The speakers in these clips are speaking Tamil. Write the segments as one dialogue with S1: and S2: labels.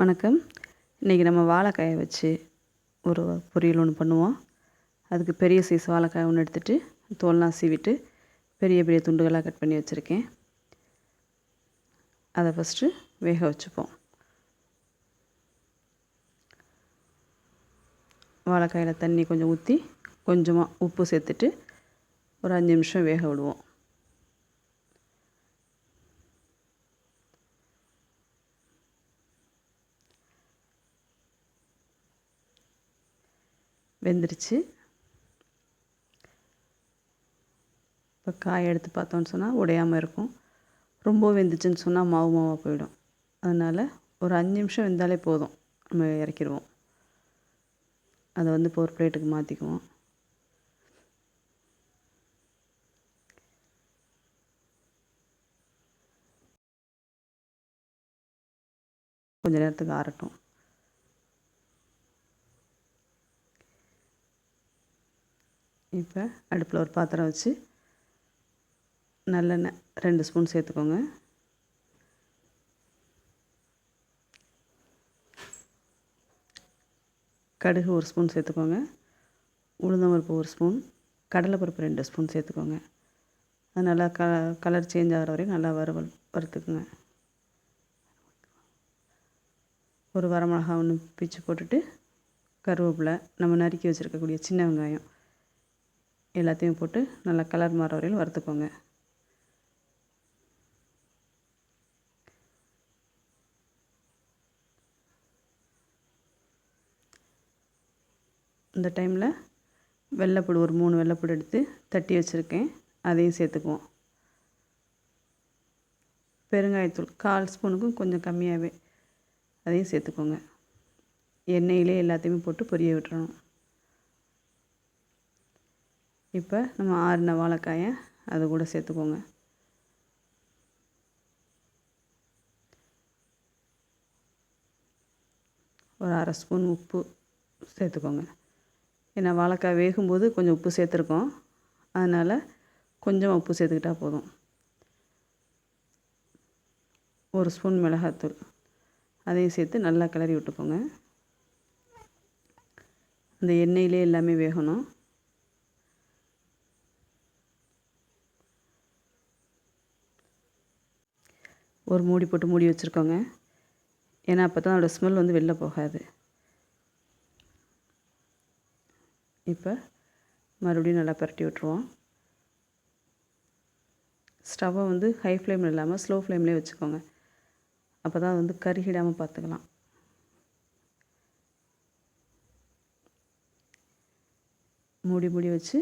S1: வணக்கம். இன்றைக்கி நம்ம வாழைக்காயை வச்சு ஒரு பொரியல் ஒன்று பண்ணுவோம். அதுக்கு பெரிய சைஸ் வாழைக்காய் ஒன்று எடுத்துகிட்டு தோல்லாம் சீவிட்டு பெரிய பெரிய துண்டுகளாக கட் பண்ணி வச்சுருக்கேன். அதை ஃபஸ்ட்டு வேக வச்சுப்போம். வாழைக்காயில் தண்ணி கொஞ்சம் ஊற்றி கொஞ்சமாக உப்பு சேர்த்துட்டு ஒரு அஞ்சு நிமிஷம் வேக விடுவோம். வெந்துருச்சு. இப்போ காய் எடுத்து பார்த்தோன்னு சொன்னால் உடையாமல் இருக்கும். ரொம்ப வெந்துச்சுன்னு சொன்னால் மாவு மாவாக போயிடும். அதனால் ஒரு அஞ்சு நிமிஷம் வெந்தாலே போதும். நம்ம இறக்கிடுவோம். அதை வந்து இப்போ ஒரு பிளேட்டுக்கு மாற்றிக்குவோம் கொஞ்ச நேரத்துக்கு ஆறட்டும். இப்போ அடுப்பில் ஒரு பாத்திரம் வச்சு நல்லெண்ணெய் ரெண்டு ஸ்பூன் சேர்த்துக்கோங்க. கடுகு ஒரு ஸ்பூன் சேர்த்துக்கோங்க. உளுந்தம்பருப்பு ஒரு ஸ்பூன் கடலைப்பருப்பு ரெண்டு ஸ்பூன் சேர்த்துக்கோங்க. அது நல்லா க கலர் சேஞ்ச் ஆகிற வரையும் நல்லா வறுவல் வறுத்துக்குங்க. ஒரு வரமிளகா ஒன்று பிச்சு போட்டுட்டு கருவேப்பிலை நம்ம நறுக்கி வச்சுருக்கக்கூடிய சின்ன வெங்காயம். எல்லாத்தையும் போட்டு நல்லா கலர் மாற வரையில் வறுத்துக்கோங்க. இந்த டைமில் வெள்ளைப்பூடு ஒரு மூணு வெள்ளைப்பூடு எடுத்து தட்டி வச்சுருக்கேன். அதையும் சேர்த்துக்குவோம். பெருங்காயத்தூள் கால் ஸ்பூனுக்கும் கொஞ்சம் கம்மியாகவே அதையும் சேர்த்துக்கோங்க. எண்ணெயிலே எல்லாத்தையுமே போட்டு பொரிய விட்டுறணும். இப்போ நம்ம ஆறின வாழைக்காயை அது கூட சேர்த்துக்கோங்க. ஒரு அரை ஸ்பூன் உப்பு சேர்த்துக்கோங்க. ஏன்னா வாழைக்காய் வேகும்போது கொஞ்சம் உப்பு சேர்த்துருக்கோம். அதனால் கொஞ்சம் உப்பு சேர்த்துக்கிட்டால் போதும். ஒரு ஸ்பூன் மிளகாத்தூள். அதையும் சேர்த்து நல்லா கிளறி விட்டுக்கோங்க. அந்த எண்ணெயிலே எல்லாமே வேகணும். ஒரு மூடி போட்டு மூடி வச்சுருக்கோங்க. ஏன்னா அப்போ தான் அதோடய ஸ்மெல் வந்து வெளில போகாது. இப்போ மறுபடியும் நல்லா பரட்டி விட்ருவோம் ஸ்டவ்வை வந்து ஹை ஃப்ளேமில் இல்லாமல் ஸ்லோ ஃப்ளேம்லேயே வச்சுக்கோங்க. அப்போ தான் வந்து கருகிடாமல் பார்த்துக்கலாம். மூடி மூடி வச்சு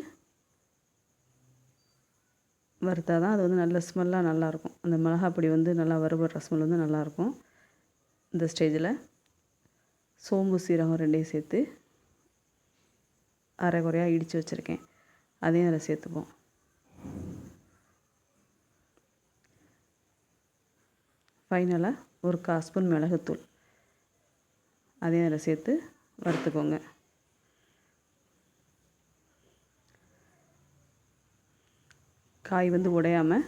S1: வறுத்தா தான் அது வந்து நல்ல ஸ்மெல்லாக நல்லாயிருக்கும். அந்த மிளகாப்பொடி வந்து நல்லா வறுபடுற ஸ்மெல் வந்து நல்லாயிருக்கும். இந்த ஸ்டேஜில் சோம்பு சீரகம் ரெண்டையும் சேர்த்து அரை குறையாக இடித்து வச்சுருக்கேன். அதையும் அதில் சேர்த்துப்போம். ஃபைனலாக ஒரு கால் ஸ்பூன் மிளகுத்தூள். அதையும் அதில் சேர்த்து வறுத்துக்கோங்க. காய் வந்து உடையாமல்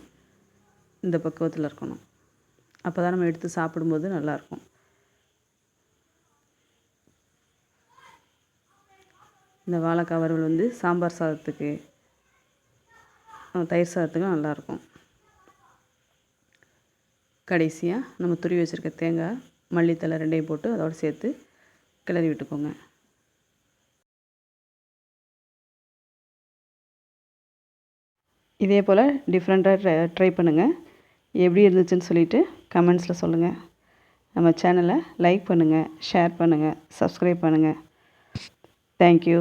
S1: இந்த பக்குவத்தில் இருக்கணும். அப்போ தான் நம்ம எடுத்து சாப்பிடும்போது நல்லாயிருக்கும். இந்த வாழைக்காய் வறுவல் வந்து சாம்பார் சாதத்துக்கு தயிர் சாதத்துக்கும் நல்லாயிருக்கும். கடைசியாக நம்ம துருவி வச்சுருக்க தேங்காய் மல்லித்தலை ரெண்டையும் போட்டு அதோடு சேர்த்து கிளறி விட்டுக்கோங்க. இதே போல் டிஃப்ரெண்ட்டாக ட்ரை ட்ரை பண்ணுங்கள் எப்படி இருந்துச்சுன்னு சொல்லிவிட்டு கமெண்ட்ஸில் சொல்லுங்கள் நம்ம சேனலை லைக் பண்ணுங்கள் ஷேர் பண்ணுங்கள் சப்ஸ்கிரைப் பண்ணுங்கள் தேங்க்யூ